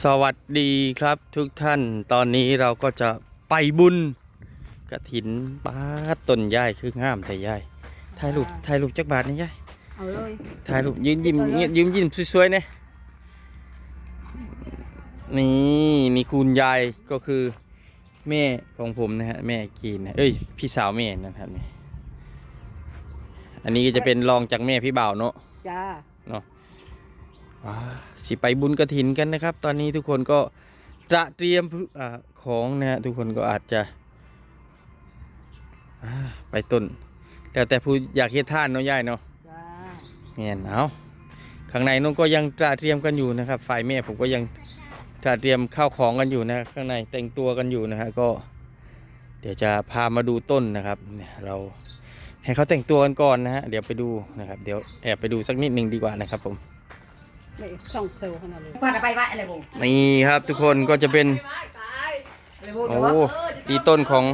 สวัสดีครับทุกท่านตอนนี้เราก็จะไปบุญกระถินป้าดต้นย่ายคืองามแต่ย่ายถ่ายรูปถ่ายรูปจักบาทนี่ย่ายเอาเลยถ่ายรูปยืนยิ้มเงี้ยยืนยิ้มสวยๆเนี่ยนี่นี่คุณยายก็คือแม่ของผมนะฮะแม่กีนนะเอ้ยพี่สาวแม่นะครับนี่อันนี้ก็จะเป็นรองจากแม่พี่บ่าวเนาะจ้าอ่า สิไปบุญกระถินกันนะครับ ตอนนี้ทุกคนก็จะเตรียมพือ่าของนะฮะทุกคนก็อาจจะอ่าไปต้นแล้วแต่ผู้อยากเฮ็ดท่านเนาะย่ายเนาะจ้าเงียนเอาข้างในนู้นก็ยังตระเตรียมกันอยู่นะครับ ฝ่ายแม่ผมก็ยังตระเตรียมข้าวของกันอยู่นะข้างในแต่งตัวกันอยู่นะฮะก็ เดี๋ยวจะพามาดูต้นนะครับเนี่ยเราให้เขาแต่งตัวกันก่อนนะฮะเดี๋ยวไปดูนะครับ เดี๋ยวแอบไปดูสักนิดหนึ่งดีกว่านะครับผม ไม่ช่องเพลวขนาดเลย Pada bye bye อะไรบุนี่ครับทุกคนก็จะเป็นอะไรบุโอ้ดีต้นของ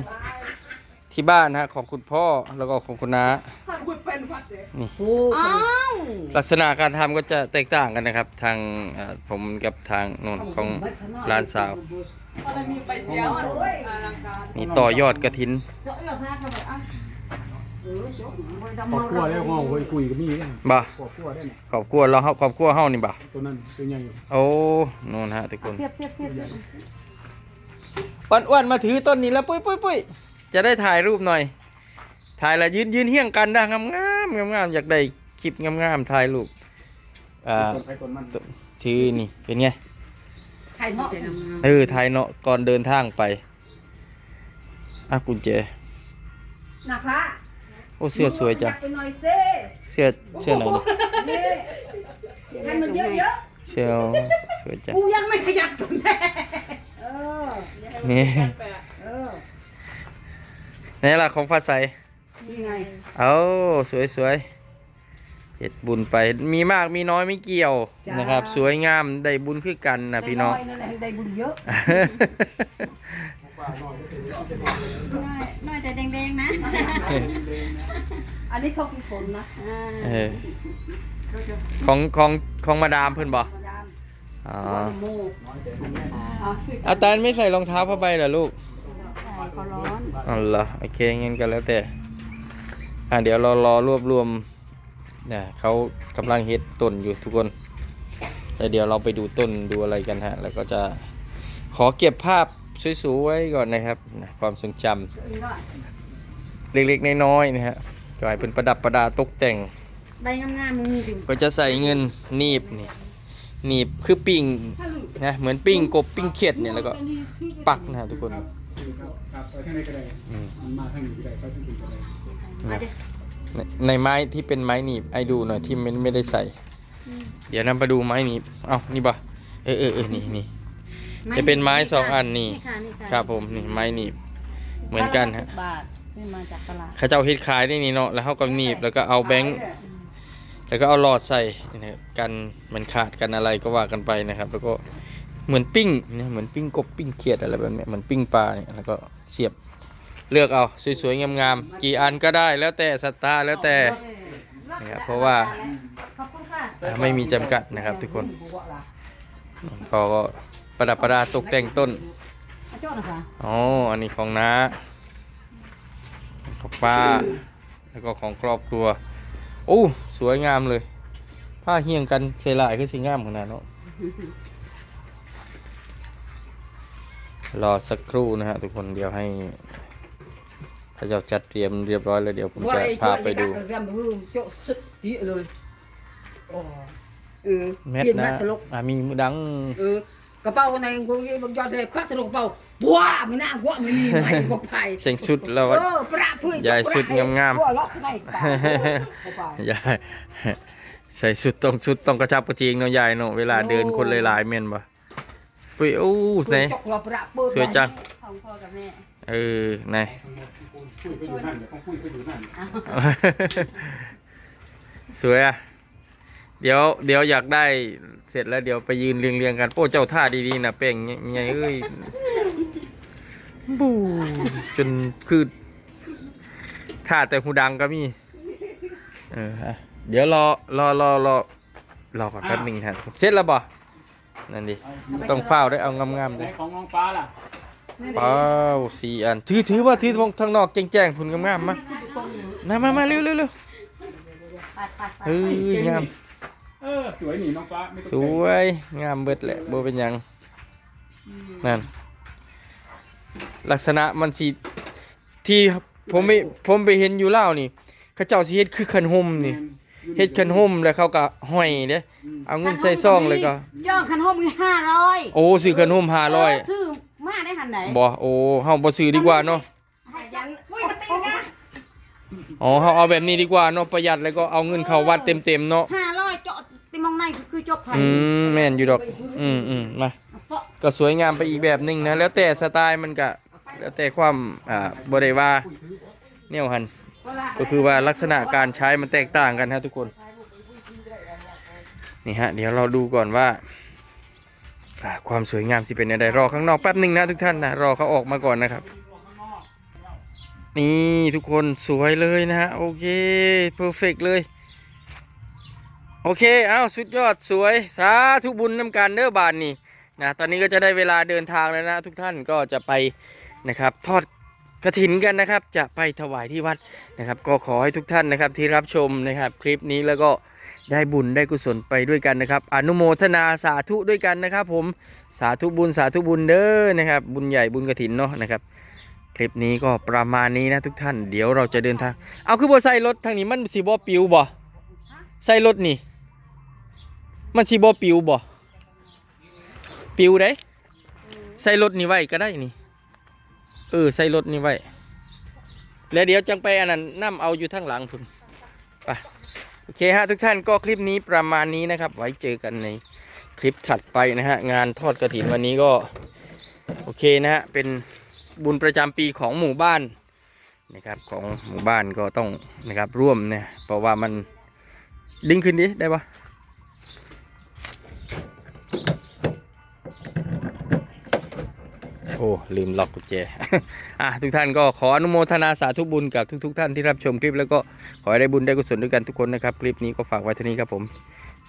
ที่บ้านนะฮะของคุณพ่อแล้วก็ของคุณน้าโอ้อ้าวลักษณะการทำก็จะแตกต่างกันนะครับ ทางเอ่อผมกับทางนนของร้านสาว นี่ต่อยอดกระถิน ครอบครัวแล้วห้องคุยคุยกับมีเนี่ยบ่ครอบครัวได้เนี่ยขอบครัวเราขอบครัวเฮานี่บ่ตัวนั้นตัวใหญ่อยู่โอ้นู่นฮะทุกคนเสียบเสียบเสียบเสียบอ้วนๆมาถือต้นนี้แล้วปุ้ยปุ้ยปุ้ยจะได้ถ่ายรูปหน่อย ถ่ายแล้วยืนยืนเฮี้ยงกันนะงามงามงามงามๆอยากได้คลิปงามงามๆถ่ายรูปอ่าต้นไผ่ต้นมันถือนี่เป็นไงไข่เนาะเออถ่ายเนาะก่อนเดินทางไปอะกุญแจหน้าฟ้า โอ้เสื้อสวยจังไปหน่อยซิเสื้อเสื้อไหนนี่นี่ให้มันเยอะเสื้อสวยจังๆกูยังไม่ขยับตัวแม่เออนี่เออนี่ล่ะของฟ้าใสนี่ไงเอาสวยสวยเฮ็ดบุญไปมีมากมีน้อยไม่เกี่ยวนะครับ สวยงามได้บุญคือกันนะพี่น้อง ได้นั่นแหละได้บุญเยอะ น้อยแต่แดงๆนะ อันนี้เขาคือฝนนะอ่าเออของของของมาดามเพิ่นบ่มาดามอ๋อโมอะช่วยกันอาตานไม่ใส่รองเท้าผ้าใบเหรอลูกใช่เขาร้อนอ๋อเหรอโอเคงั้นก็แล้วแต่ อะเดี๋ยวเรารอรวบรวมเนี่ยเขากำลังเฮ็ดต้นอยู่ทุกคนแล้วเดี๋ยวเราไปดูต้นดูอะไรกันฮะ แล้วก็จะขอเก็บภาพ สวยๆไว้ก่อนนะครับนะความทรงจำเล็กๆน้อยๆนะฮะก็ให้เป็นประดับประดาตกแต่งได้งามๆมึงมีถึงก็จะใส่เงินหนีบนี่หนีบคือปิ้งนะเหมือนปิ้งกบปิ้งเขียดเนี่ยแล้วก็ปักนะฮะทุกคนครับไปทางไหนก็ได้อืมมันมาทางนี้ก็ได้ไปทางนี้ก็ได้นะในในไม้ที่เป็นไม้หนีบไอ้ดูหน่อยที่ไม่ไม่ได้ใส่ เดี๋ยวนำไปดูไม้หนีบเอ้านี่บ่เออเออเออนี่นี่ จะเป็นไม้สองอันนี่ค่ะนี่ค่ะครับผมนี่ไม้หนีบเหมือนกันฮะบาทซื้อมาจากตลาดเขาเจ้าเฮ็ดขายได้นี่เนาะแล้วเขาก็หนีบแล้วก็เอาแบงค์แล้วก็เอาหลอดใส่นะครับกันมันขาดกันอะไรก็ว่ากันไปนะครับ แล้วก็เหมือนปิ้งเนี่ยเหมือนปิ้งกบปิ้งเขียดอะไรแบบเนี้ยเหมือนปิ้งปลาเนี่ยแล้วก็เสียบเลือกเอาสวยๆงามๆกี่อันก็ได้แล้วแต่สตาร์แล้วแต่นะครับเพราะว่าขอบคุณค่ะอ่าไม่มีจำกัดนะครับทุกคนก็ก็ ประดับประดาตกแต่งต้นเอาโจ้นะคะอ๋อ อันนี้ของน้าของป้า แล้วก็ของครอบครัว โอ้ สวยงามเลย ผ้าเฮี้ยงกันเสลายคือสีงามขนาดเนาะ รอสักครู่นะฮะ ทุกคนเดี๋ยวให้พระเจ้าจัดเตรียมเรียบร้อยแล้วเดี๋ยวผมว่าจะไอ้พาไปดูช่วยกันเรียมรู้โจ๊ะสุดที่เลยโอ้เออแมทเปลี่ยนนะมาสลกอ่ามีมือดัง เออ กระเป๋าในกูบางยอดเลยปักตะลกระเป๋าบัวไม่น่าบัวไม่มีไหนก็ไปเสียงสุดแล้วเออประพื้นยายสุดงามๆบัวล็อกสไนตาเข้าไปยายใส่สุดต้องสุดต้องกระชับกระเจงเนาะยายเนาะเวลาเดินคนหลายๆเม่นบ่ปุ้ยโอ้ไหนจกเราประปืนสวยจังของพ่อกับแม่เออไหนคุยไปอยู่นั่นเดี๋ยวต้องคุยไปอยู่นั่นสวยอะเดี๋ยวเดี๋ยวอยากได้ เสร็จแล้วเดี๋ยวไปยืนเรียงเรียงๆกัน โอ้เจ้าท่าดีๆนะเป่งเงี้ยเอ้ยบูจนคือท่าแต่หูดังก็มี เออฮะเดี๋ยวรอรอรอรอรอก่อนแป๊บหนึงครับเสร็จแล้วบ่นั่นดิต้องเฝ้าได้เอางามๆไหนดิของน้องฟ้าล่ะเป้าสี่อันถือถือว่าถือทางทางนอกแจ้งๆพุ่นงามๆมามามามาเร็วเร็วเร็วไปไปไปเฮ้ยงามเออ สวยนี่น้องฟ้าไม่สวยงามเบิดแหละบ่เป็นหยังนั่นลักษณะมันสิที่ผมไปผมไปเห็นอยู่ลาวนี่ เขาเจ้าสิเฮ็ดคือขันห่มนี่เฮ็ดขันห่มแล้วเขาก็ห้อยเด้เอาเงินใส่ซองเลยก็ ย่องคันห้องมีห้าร้อยโอ้ซื้อขันห่ม500ซื้อมาได้หันไหนบ่โอ้เฮาบ่ซื้อดีกว่าเนาะยันอุ้ยมันตีกันอ๋อเฮาเอาแบบนี้ดีกว่าเนาะประหยัดแล้วก็เอาเงินเข้าวัดเต็มๆเนาะห้า คือจบไผ่อืมแม่นอยู่ดอก อืมอืมมา เพราะก็สวยงามไปอีกแบบหนึงนะ แล้วแต่สไตล์มันก็แล้วแต่ความอ่าบ่ได้ว่าแนวหันก็คือว่าลักษณะการใช้มันแตกต่างกันฮะทุกคน นี่ฮะ เดี๋ยวเราดูก่อนว่าอ่า ความสวยงามสิเป็นยังไงรอข้างนอกแป๊บหนึ่งนะทุกท่านนะรอเขาออกมาก่อนนะครับ นี่ทุกคนสวยเลยนะฮะโอเคเพอร์เฟกเลย โอเค เอาสุดยอดสวย สาธุบุญน้ำการเด้อบานนี่นะตอนนี้ก็จะได้เวลาเดินทางแล้วนะ ทุกท่านก็จะไปนะครับทอดกระถินกันนะครับ จะไปถวายที่วัดนะครับ ก็ขอให้ทุกท่านนะครับที่รับชมนะครับ คลิปนี้แล้วก็ได้บุญได้กุศลไปด้วยกันนะครับ อนุโมทนาสาธุด้วยกันนะครับ ผมสาธุบุญสาธุบุญเด้อนะครับ บุญใหญ่บุญกระถินเนาะนะครับ คลิปนี้ก็ประมาณนี้นะทุกท่านเดี๋ยวเราจะเดินทาง เอาคือบ่ใส่รถทางนี้มันสิบ่ปิวบ่ ใส่รถนี่ มันสิบ่ปิวบ่ปิวได้ใส่รถนี่ไว้ก็ได้นี่ เออ ใส่รถนี่ไว้ แล้วเดี๋ยวจังไปอันนั้นนํเอาอยู่ทางหลังพุ่นไปโอเคฮะทุกท่านก็คลิปนี้ประมาณนี้นะครับ ไว้เจอกันในคลิปถัดไปนะฮะ งานทอดกระถินวันนี้ก็ โอเคนะฮะ เป็นบุญประจำปีของหมู่บ้านนะครับของหมู่บ้านก็ต้องนะครับร่วมเนี่ยเพราะว่ามัน ดึงขึ้นดิได้ปะโอ้ ลืมล็อกกุญแจ อะ ทุกท่านก็ขออนุโมทนาสาธุบุญกับทุกๆท่านที่รับชมคลิปแล้วก็ขอให้ได้บุญได้กุศลด้วยกันทุกคนนะครับ คลิปนี้ก็ฝากไว้เท่านี้ครับผม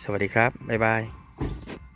สวัสดีครับ บ๊ายบาย